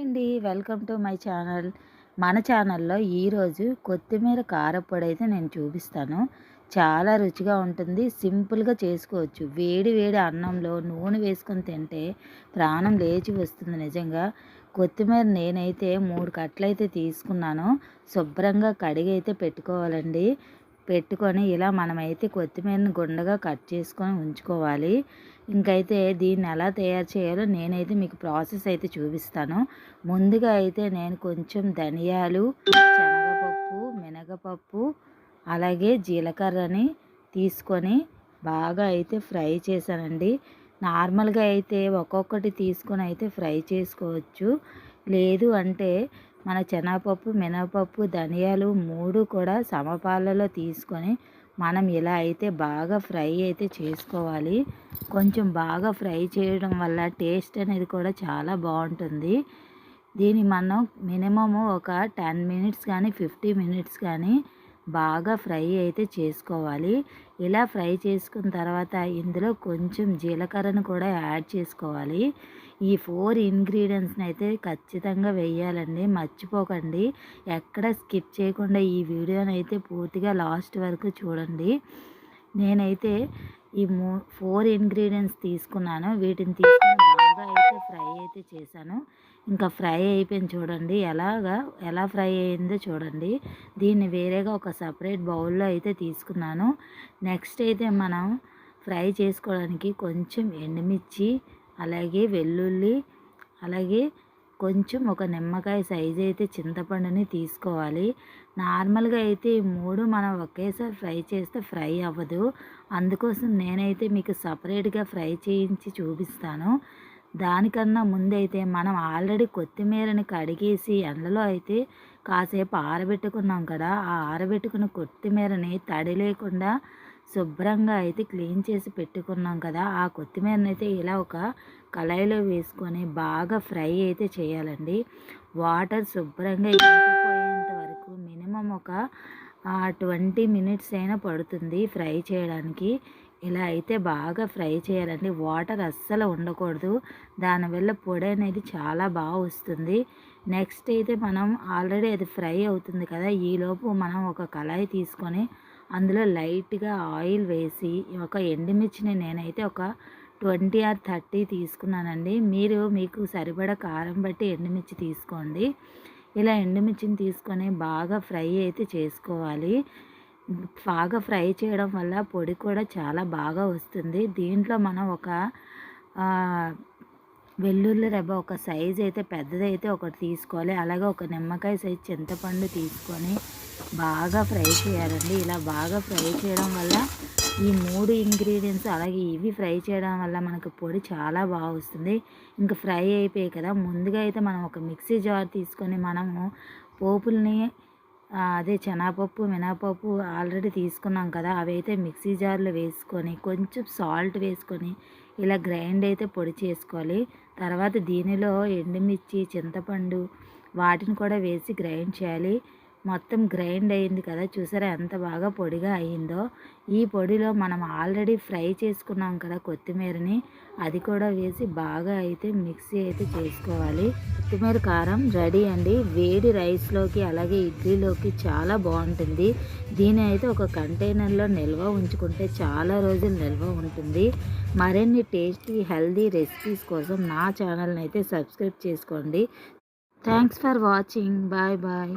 అండి. Welcome to my channel. మన ఛానల్లో ఈరోజు కొత్తిమీర కారపొడి అయితే నేను చూపిస్తాను. చాలా రుచిగా ఉంటుంది. సింపుల్గా చేసుకోవచ్చు. వేడి వేడి అన్నంలో నూనె వేసుకొని తింటే ప్రాణం లేచి వస్తుంది నిజంగా. కొత్తిమీర నేనైతే మూడు కట్టలైతే తీసుకున్నాను. శుభ్రంగా కడిగి అయితే పెట్టుకోవాలండి. పెట్టుకొని ఇలా మనమైతే కొత్తిమీరని గుండగా కట్ చేసుకొని ఉంచుకోవాలి. ఇంకైతే దీన్ని ఎలా తయారు చేయాలో నేనైతే మీకు ప్రాసెస్ అయితే చూపిస్తాను. ముందుగా అయితే నేను కొంచెం ధనియాలు శనగపప్పు మినగపప్పు అలాగే జీలకర్రని తీసుకొని బాగా అయితే ఫ్రై చేశానండి. నార్మల్గా అయితే ఒక్కొక్కటి తీసుకొని అయితే ఫ్రై చేసుకోవచ్చు. లేదు అంటే మన శనగపప్పు మినపప్పు ధనియాలు మూడు కూడా సమపాలలో తీసుకొని మనం ఇలా అయితే బాగా ఫ్రై అయితే చేసుకోవాలి. కొంచెం బాగా ఫ్రై చేయడం వల్ల టేస్ట్ అనేది కూడా చాలా బాగుంటుంది. దీన్ని మనం మినిమము ఒక టెన్ మినిట్స్ కానీ ఫిఫ్టీ మినిట్స్ కానీ బాగా ఫ్రై అయితే చేసుకోవాలి. ఇలా ఫ్రై చేసుకున్న తర్వాత ఇందులో కొంచెం జీలకర్రను కూడా యాడ్ చేసుకోవాలి. ఈ ఫోర్ ఇంగ్రీడియంట్స్ని అయితే ఖచ్చితంగా వేయాలండి. మర్చిపోకండి. ఎక్కడ స్కిప్ చేయకుండా ఈ వీడియోని అయితే పూర్తిగా లాస్ట్ వరకు చూడండి. నేనైతే ఈ మూ ఫోర్ ఇంగ్రీడియంట్స్ తీసుకున్నాను. వీటిని తీసుకుని బాగా అయితే ఫ్రై అయితే చేశాను. ఇంకా ఫ్రై అయిపోయింది చూడండి. ఎలాగా ఎలా ఫ్రై అయిందో చూడండి. దీన్ని వేరేగా ఒక సపరేట్ బౌల్లో అయితే తీసుకున్నాను. నెక్స్ట్ అయితే మనం ఫ్రై చేసుకోవడానికి కొంచెం ఎండుమిర్చి అలాగే వెల్లుల్లి అలాగే కొంచెం ఒక నిమ్మకాయ సైజు అయితే చింతపండుని తీసుకోవాలి. నార్మల్గా అయితే ఈ మూడు మనం ఒకేసారి ఫ్రై చేస్తే ఫ్రై అవ్వదు. అందుకోసం నేనైతే మీకు సపరేట్గా ఫ్రై చేయించి చూపిస్తాను. దానికన్నా ముందైతే మనం ఆల్రెడీ కొత్తిమీరని కడిగేసి ఎండలో అయితే కాసేపు ఆరబెట్టుకున్నాం కదా ఆ ఆరబెట్టుకున్న కొత్తిమీరని తడి లేకుండా శుభ్రంగా అయితే క్లీన్ చేసి పెట్టుకున్నాం కదా ఆ కొత్తిమీరని అయితే ఇలా ఒక కళాయిలో వేసుకొని బాగా ఫ్రై అయితే చేయాలండి. వాటర్ శుభ్రంగా ఇంకిపోయేంత వరకు మినిమం ఒక ట్వంటీ మినిట్స్ అయినా పడుతుంది ఫ్రై చేయడానికి. ఇలా అయితే బాగా ఫ్రై చేయాలండి. వాటర్ అస్సలు ఉండకూడదు. దానివల్ల పొడి అనేది చాలా బాగా వస్తుంది. నెక్స్ట్ అయితే మనం ఆల్రెడీ అది ఫ్రై అవుతుంది కదా ఈలోపు మనం ఒక కళాయి తీసుకొని అందులో లైట్గా ఆయిల్ వేసి ఒక ఎండుమిర్చిని నేనైతే ఒక ట్వంటీ ఆర్ థర్టీ తీసుకున్నానండి. మీరు మీకు సరిపడ కారం బట్టి ఎండుమిర్చి తీసుకోండి. ఇలా ఎండుమిర్చిని తీసుకొని బాగా ఫ్రై అయితే చేసుకోవాలి. బాగా ఫ్రై చేయడం వల్ల పొడి కూడా చాలా బాగా వస్తుంది. దీంట్లో మనం ఒక వెల్లుల్లి రెబ్బ ఒక సైజ్ అయితే పెద్దదైతే ఒకటి తీసుకోవాలి. అలాగే ఒక నిమ్మకాయ సైజ్ చింతపండు తీసుకొని బాగా ఫ్రై చేయాలండి. ఇలా బాగా ఫ్రై చేయడం వల్ల ఈ మూడు ఇంగ్రీడియంట్స్ అలాగే ఇవి ఫ్రై చేయడం వల్ల మనకు పొడి చాలా బాగా వస్తుంది. ఇంకా ఫ్రై అయిపోయాయి కదా. ముందుగా అయితే మనం ఒక మిక్సీ జార్ తీసుకొని మనము పోపుల్ని అదే శనగపప్పు మినపప్పు ఆల్రెడీ తీసుకున్నాం కదా అవి అయితే మిక్సీ జార్లో వేసుకొని కొంచెం సాల్ట్ వేసుకొని ఇలా గ్రైండ్ అయితే పొడి చేసుకోవాలి. తర్వాత దీనిలో ఎండుమిర్చి చింతపండు వాటిని కూడా వేసి గ్రైండ్ చేయాలి. మొత్తం గ్రైండ్ అయింది కదా చూసారా ఎంత బాగా పొడిగా అయిందో. ఈ పొడిలో మనం ఆల్రెడీ ఫ్రై చేసుకున్నాం కదా కొత్తిమీరని అది కూడా వేసి బాగా అయితే మిక్సీ అయితే చేసుకోవాలి. కొత్తిమీర కారం రెడీ అండి. వేడి రైస్లోకి అలాగే ఇడ్లీలోకి చాలా బాగుంటుంది. దీని అయితే ఒక కంటైనర్లో నిల్వ ఉంచుకుంటే చాలా రోజులు నిల్వ ఉంటుంది. మరిన్ని టేస్టీ హెల్దీ రెసిపీస్ కోసం నా ఛానల్ని అయితే సబ్స్క్రైబ్ చేసుకోండి. Thanks for watching. Bye bye.